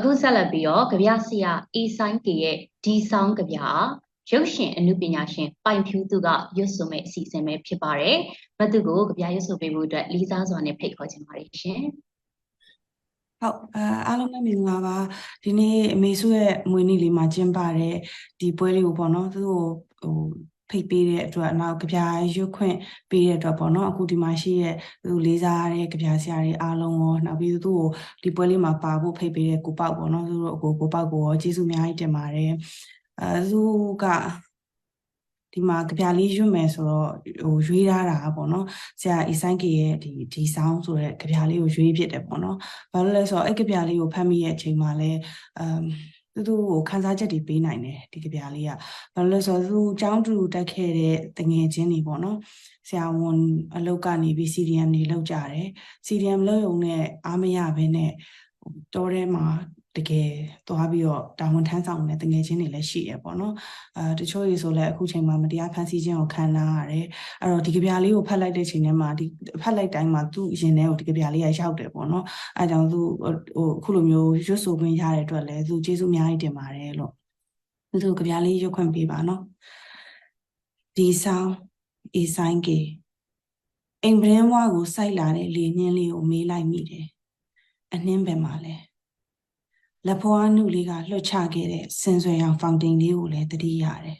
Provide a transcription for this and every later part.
အခုဆက်လက်ပြီးတော့ကြပြဆရာအေးဆိုင်ကေရဲ့ဒီဆောင်ကြပြရုပ်ရှင်အမှုပညာရှင်ပိုင်ဖြူသူကရွတ်ဆိုမဲ့အစီအစဉ်ပဲဖြစ်ပါတယ်မသူကိုကြပြရွတ်ဆိုပေးဖို့အတွက်လေးစားစွာနဲ့ဖိတ်ခေါ်ချင်ပါတယ်ရှင်ဟုတ်အဲအားလုံးပဲမင်္ဂလာပါဒီနေ့အမေစုရဲ့မွေးနေ့လေးမှာကျင်းပတဲ့ဒီပွဲလေးကိုပေါ့နော်သူတို့ဟို ဖိတ်ပေးတဲ့အတွက်နောက်ကဗျာရွတ်ခွင့်ပေးတဲ့အတွက်ပေါ့နော်အခုဒီမှာရှိတဲ့သူလေးစားတဲ့ကြဗျာဆရာတွေအားလုံးရောနောက်ပြီးသူ့ကိုဒီပွဲလေးမှာပါဖို့ဖိတ်ပေးတဲ့ကိုပေါက်ပေါ့နော်သူတို့အကိုကိုပေါက်ကိုရောကျေးဇူးအများကြီးတင်ပါတယ်အဲသူကဒီမှာကြပြလေးရွတ်မယ်ဆိုတော့ဟိုရွေးထားတာပေါ့နော်ဆရာအီဆိုင်ကေရဲ့ဒီဒီဆောင်းဆိုတဲ့ကြပြလေးကိုရွေးဖြစ်တယ်ပေါ့နော်ဘာလို့လဲဆိုတော့အဲ့ကဗျာလေးကိုဖတ်မိရဲ့အချိန်မှာလဲအမ် သူတို့ကိုခန်းစားချက်တွေပေးနိုင်တယ်ဒီကဗျာလေးကဘာလို့လဲဆိုတော့သူចောင်းတူတက်ခဲ့တဲ့တငယ်ချင်းတွေပေါ့နော်ဆရာဝန်အလုပ်ကနေပြီး CDM တွေလောက်ကြတယ် CDM လောက်ရုံနဲ့အားမရဘဲနဲ့ဟိုတောထဲမှာ တကယ်သွားပြီးတော့တာဝန်ထမ်းဆောင်တဲ့တငယ်ချင်းတွေလည်းရှိရပေါ့နော်အဲတချို့တွေဆိုလည်းအခုချိန်မှာမတရားဖန်ဆီးခြင်းကိုခံနာရတယ်အဲ့တော့ဒီကဗျာလေးကိုဖတ်လိုက်တဲ့ချိန်ထဲမှာဒီဖတ်လိုက်တိုင်းမှာသူ့ရင်ထဲကိုဒီကဗျာလေးကရောက်တယ်ပေါ့နော်အဲကြောင့်သူဟိုအခုလိုမျိုးရွတ်ဆိုခွင့်ရတဲ့အတွက်လည်းသူကျေးဇူးအများကြီးတင်ပါတယ်လို့သူတို့ကြပြလေးရွတ်ခွင့်ပေးပါနော်ဒီဆောင်အေးဆိုင်ကေအိမ်ပရင်းဝါကိုစိုက်လာတဲ့လေနှင်းလေးကိုမေးလိုက်မိတယ်အနှင်းပဲမှာလဲ လက်ဖွားနုလေးကလွှတ်ချခဲ့တဲ့စင်ဆွေရောင်ဖောင်တိန်လေးကိုလည်းတတိရတယ်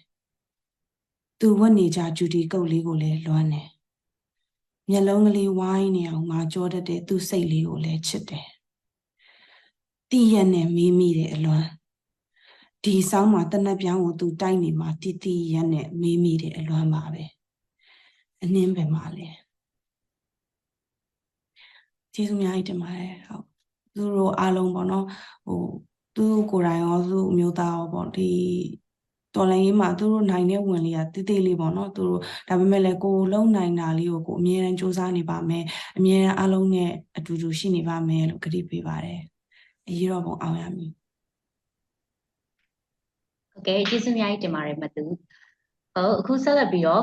သူဝတ်နေကြဂျူတီကုတ်လေးကိုလည်းလွမ်းတယ်မျက်လုံးကလေးဝိုင်းနေအောင်ငါကြောတတ်တဲ့သူ့စိတ်လေးကိုလည်းချစ်တယ်။တီးရက်နဲ့မေးမိတယ်အလွမ်း။ဒီဆောင်းမှာတနက်ပြောင်းကိုသူတိုက်နေမှာတီတီရက်နဲ့မေးမိတယ်အလွမ်းပါပဲ။အနှင်းပဲမှာလေ။ကျေးဇူးအများကြီးတင်ပါတယ်။ဟုတ်။ သူတို့အားလုံးပေါ့နော်။ဟိုသူကိုယ်တိုင်ရောသူအမျိုးသားရောပေါ့ဒီတော်လိုင်းရေးမှာသူတို့နိုင်တဲ့ဝင်လေးကတိတိလေးပေါ့နော်သူတို့ဒါပေမဲ့လည်းကိုယ်လုံနိုင်တာလေးကိုကိုအမြဲတမ်းစူးစမ်းနေပါမယ်အမြဲတမ်းအားလုံးနဲ့အတူတူရှိနေပါမယ်လို့ကတိပေးပါတယ်အရေးတော်ပုံအောင်ရမည်ဟုတ်ကဲ့ကျေးဇူးအများကြီးတင်ပါတယ်မသူဟုတ်အခုဆက်လက်ပြီးတော့